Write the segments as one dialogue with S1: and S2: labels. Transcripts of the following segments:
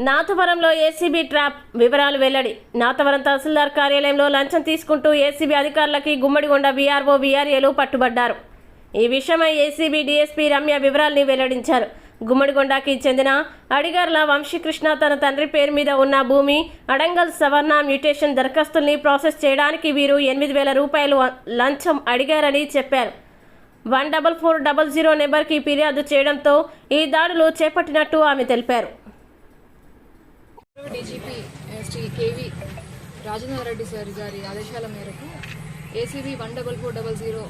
S1: నాథవరంలో ACB trap వివరాలు వెల్లడి. నాతవరం తహసీల్దార్ కార్యాలయంలో లంచం తీసుకుంటూ ఏసీబీ అధికారులకి గుమ్మడిగొండ వీఆర్ఓ వీఆర్ఏలు పట్టుబడ్డారు. ఈ విషయమై ఏసీబీ డీఎస్పీ రమ్య వివరాల్ని వెల్లడించారు. గుమ్మడిగొండకి చెందిన అడిగార్ల వంశీకృష్ణ తన తండ్రి పేరు మీద ఉన్న భూమి అడంగల్ సవర్ణ మ్యూటేషన్ దరఖాస్తుల్ని ప్రాసెస్ చేయడానికి వీరు ఎనిమిది వేల రూపాయలు లంచం అడిగారని చెప్పారు. One double four double zero నెంబర్కి ఫిర్యాదు చేయడంతో ఈ దాడులు చేపట్టినట్టు ఆమె తెలిపారు.
S2: DGP Shri K V Rajendrareddy sir గారి ఆదేశాల మేరకు ACB one double four double zero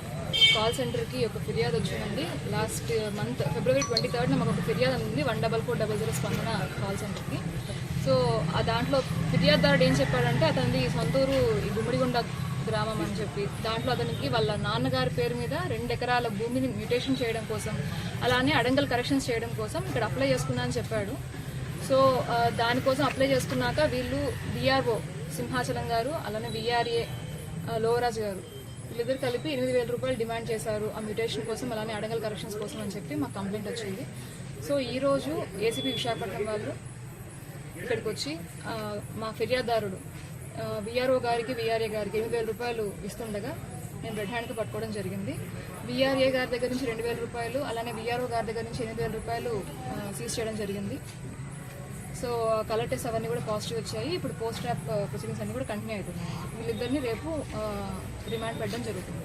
S2: call సెంటర్కి ఒక ఫిర్యాదు వచ్చిందండి. లాస్ట్ మంత్ ఫిబ్రవరి ట్వంటీ థర్డ్న మాకు ఒక ఫిర్యాదు ఉంది one double four double zero Spandana call సెంటర్కి. సో ఆ దాంట్లో ఫిర్యాదుదారుడు ఏం చెప్పాడంటే అతనిది సొంతూరు గుమ్మడిగుండ గ్రామం అని చెప్పి దాంట్లో అతనికి వాళ్ళ నాన్నగారి పేరు మీద రెండు ఎకరాల భూమిని మ్యూటేషన్ చేయడం కోసం అలానే అడంగల్ కరెక్షన్స్ చేయడం కోసం ఇక్కడ అప్లై చేసుకున్నా అని చెప్పాడు. సో దానికోసం అప్లై చేసుకున్నాక వీళ్ళు విఆర్ఓ సింహాచలం గారు అలానే విఆర్ఏ లోవరాజ్ గారు వీళ్ళిద్దరు కలిపి ఎనిమిది వేల రూపాయలు డిమాండ్ చేశారు ఆ మ్యూటేషన్ కోసం అలానే అడంగల్ కరెక్షన్స్ కోసం అని చెప్పి మాకు కంప్లైంట్ వచ్చింది. సో ఈరోజు ఏసీబీ ఏసీపీ విశాఖపట్నం వాళ్ళు ఇక్కడికి వచ్చి మా ఫిర్యాదుదారుడు విఆర్ఓ గారికి విఆర్ఏ గారికి ఎనిమిది వేల రూపాయలు ఇస్తుండగా నేను రెడ్ హ్యాండ్కి పట్టుకోవడం జరిగింది. విఆర్ఏ గారి దగ్గర నుంచి రెండు వేల రూపాయలు అలానే విఆర్ఓ గారి దగ్గర నుంచి ఎనిమిది వేల రూపాయలు సీజ్ చేయడం జరిగింది. సో కలర్ టెస్ట్ అవన్నీ కూడా పాజిటివ్ వచ్చాయి. ఇప్పుడు పోస్ట్ ట్రాప్ ప్రొసీడింగ్స్ అన్ని కూడా కంటిన్యూ అవుతున్నాయి. వీళ్ళిద్దరిని రేపు రిమాండ్ పెట్టడం జరుగుతుంది.